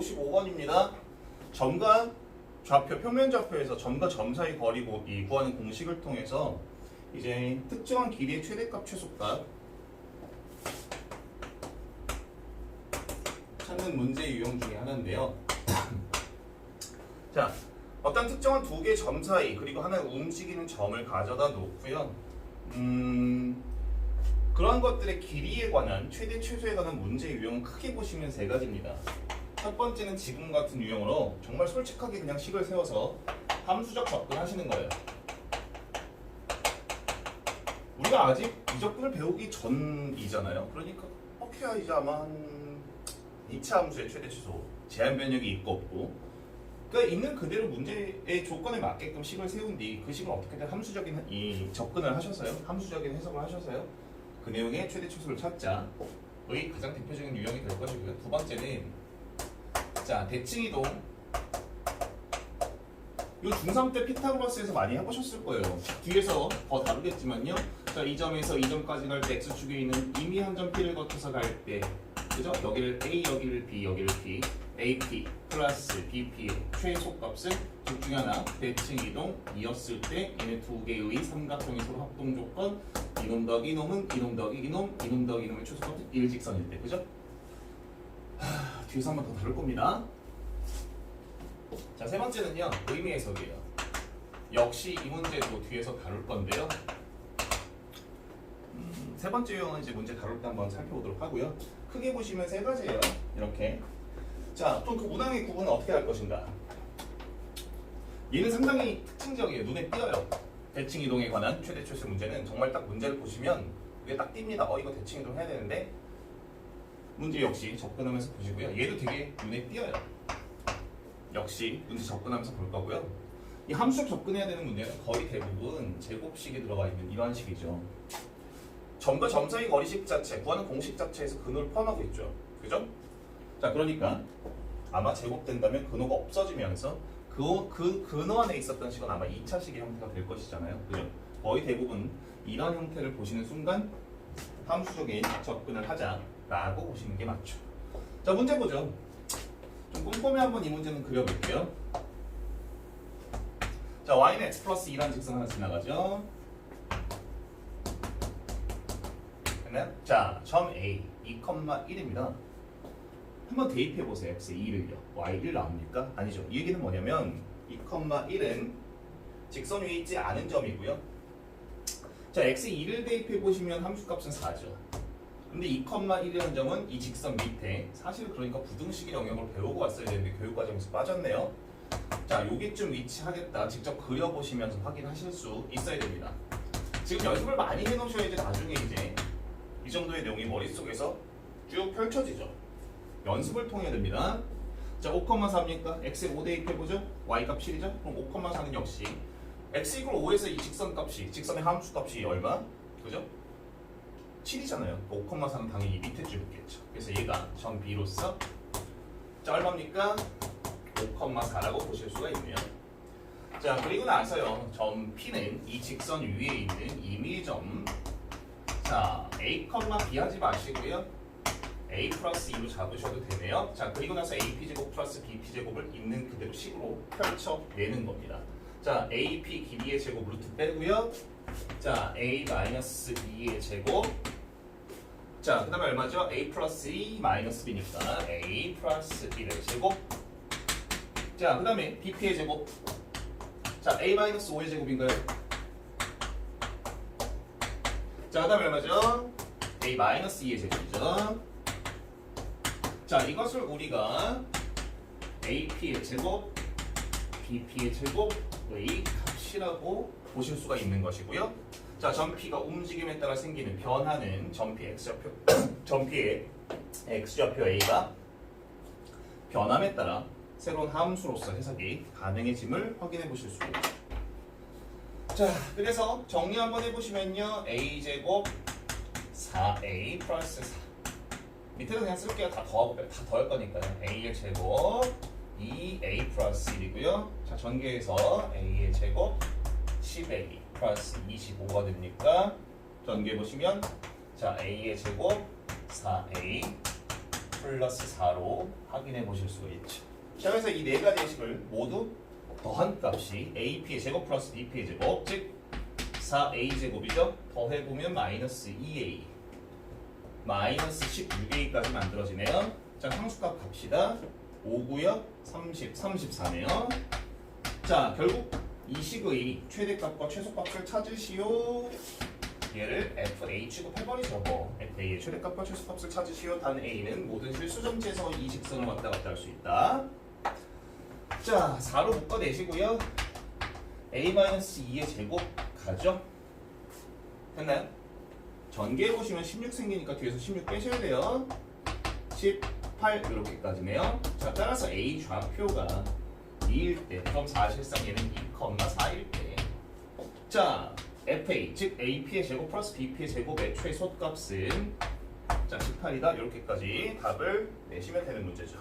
55번입니다. 점과 좌표, 평면 좌표에서 점과 점 사이 거리 곱이 구하는 공식을 통해서 이제 특정한 길이의 최대값, 최소값 찾는 문제 유형 중에 하나인데요. 자, 어떤 특정한 두 개의 점 사이 그리고 하나의 움직이는 점을 가져다 놓고요. 음, 그런 것들의 길이에 관한 최대 최소에 관한 문제 유형은 크게 보시면 세 가지입니다. 첫 번째는 지금 같은 유형으로 정말 솔직하게 그냥 식을 세워서 함수적 접근하시는 거예요. 우리가 아직 이 접근을 배우기 전이잖아요. 그러니까 어케야 이제 아마 한 2차 함수의 최대 최소 제한 변형이 있고 없고 그러니까 있는 그대로 문제의 조건에 맞게끔 식을 세운 뒤 그 식을 어떻게든 함수적인 이 접근을 하셔서요. 함수적인 해석을 하셔서요. 그 내용의 최대 최소를 찾자. 의 가장 대표적인 유형이 될 것이고요. 두 번째는 자 대칭 이동. 이 중3 때 피타고라스에서 많이 해보셨을 거예요. 뒤에서 더 다루겠지만요. 자, 이 점에서 이 점까지 갈 때 x축에 있는 이미 한 점 p를 거쳐서 갈 때, 그죠? 여기를 a, 여기를 b, 여기를 p, ap 플러스 bp의 최소값은 둘 중에 하나 대칭 이동 이었을 때 얘네 두 개의 삼각형의 서로 합동 조건 이놈 더하기 이놈은 이놈 더하기 이놈, 이놈 더하기 이놈의 최소값은 일직선일 때, 그죠? 하, 뒤에서 한 번 더 다룰 겁니다. 자, 세 번째는요. 의미 해석이에요. 역시 이 문제도 뒤에서 다룰 건데요. 음, 세 번째 유형은 이제 문제 다룰 때 한번 살펴보도록 하고요. 크게 보시면 세 가지예요. 이렇게. 자, 또 그 문항의 구분은 어떻게 할 것인가? 얘는 상당히 특징적이에요. 눈에 띄어요. 대칭 이동에 관한 최대 최소 문제는 정말 딱 문제를 보시면 이게 딱 띕니다. 어, 이거 대칭 이동 해야 되는데 문제 역시 접근하면서 보시고요. 얘도 되게 눈에 띄어요. 역시 문제 접근하면서 볼 거고요. 이 함수 접근해야 되는 문제는 거의 대부분 제곱식에 들어가 있는 이러한 식이죠. 점과 점 사이 거리식 자체, 구하는 공식 자체에서 근호를 포함하고 있죠. 그죠? 자, 그러니까 아마 제곱된다면 근호가 없어지면서 그, 그 근호 안에 있었던 식은 아마 2차식의 형태가 될 것이잖아요. 그죠? 거의 대부분 이런 형태를 보시는 순간 함수 적인 접근을 하자 라고 보시는 게 맞죠. 자, 문제 보죠. 좀 꼼꼼히 한번 이 문제는 그려볼게요. 자, y는 x 플러스 2라는 직선 하나 지나가죠. 그러면 자, 점 A 2,1입니다. 한번 대입해 보세요. x의 2를요. y1 나옵니까? 아니죠. 이 얘기는 뭐냐면 2,1은 직선 위에 있지 않은 점이고요. 자, x의 2를 대입해 보시면 함수값은 4죠. 근데 2,1이라는 점은 이 직선 밑에 사실 그러니까 부등식의 영역을 배우고 왔어야 되는데 교육 과정에서 빠졌네요. 자, 여기쯤 위치하겠다. 직접 그려보시면서 확인하실 수 있어야 됩니다. 지금 연습을 많이 해놓으셔야지 나중에 이제 이 정도의 내용이 머릿속에서 쭉 펼쳐지죠. 연습을 통해야 됩니다. 자, 5,4입니까? x에 5 대 입해보죠. y값 7이죠? 그럼 5,4는 역시 x 이퀄 5에서 이 직선 값이, 직선의 함수 값이 얼마? 그죠? 7이잖아요. 5,4는 당연히 밑에 줄겠죠. 그래서 얘가 점 B로서 자 얼마입니까? 5,4라고 보실 수가 있네요. 자 그리고 나서요. 점 P는 이 직선 위에 있는 임의점 자 A, B 하지 마시고요. A 플러스 2로 잡으셔도 되네요. 자 그리고 나서 AP 제곱 플러스 BP 제곱을 있는 그대로 식으로 펼쳐내는 겁니다. 자 AP 길이의 제곱 루트 빼고요. 자, a 마이너스 2의 제곱. 자, 그 다음에 얼마죠? a 플러스 2 마이너스 b니까 a 플러스 1의 제곱. 자, 그 다음에 bp의 제곱. 자, a 마이너스 5의 제곱인가요? 자, 그 다음에 얼마죠? a 마이너스 2의 제곱이죠. 자, 이것을 우리가 ap의 제곱, bp의 제곱 의 값이라고 보실 수가 있는 것이고요. 자, 점P가 움직임에 따라 생기는 변화는 점P x좌표 점P의 x좌표 a가 변함에 따라 새로운 함수로서 해석이 가능해짐을 확인해 보실 수 있죠. 자, 그래서 정리 한번 해보시면요. a 제곱 4a 플러스 4 밑에는 그냥 쓸게요. 다 더하고 다 더할 거니까요. a의 제곱 2a 플러스 1이고요. 자, 전개해서 a의 제곱 10a 플러스 25가 됩니까? 전개 보시면 자 a의 제곱 4a 플러스 4로 확인해 보실 수가 있죠. 자, 그래서 이 네 가지 식을 모두 더한 값이 AP의 제곱 플러스 BP의 제곱, 즉 4A 제곱이죠. 더해보면 마이너스 2A, 마이너스 16A까지 만들어지네요. 자, 함수값 갑시다. 5구역 30, 34네요. 자, 결국 이 식의 최대값과 최소값을 찾으시오. 얘를 FA 취급해버리 저거 FA의 최대값과 최소값을 찾으시오 단 A는 모든 실수점지에서 이 직선을 왔다 갔다 할 수 있다 자 4로 묶어내시고요 A-2의 제곱 가죠 됐나요? 전개해 보시면 16 생기니까 뒤에서 16 빼셔야 돼요 18 이렇게까지네요. 자 따라서 A 좌표가 2일 때 그럼 사실상 얘는 2,4일 때 자 FA 즉 AP의 제곱 플러스 BP의 제곱의 최소값은 자 18이다. 이렇게까지 답을 내시면 되는 문제죠.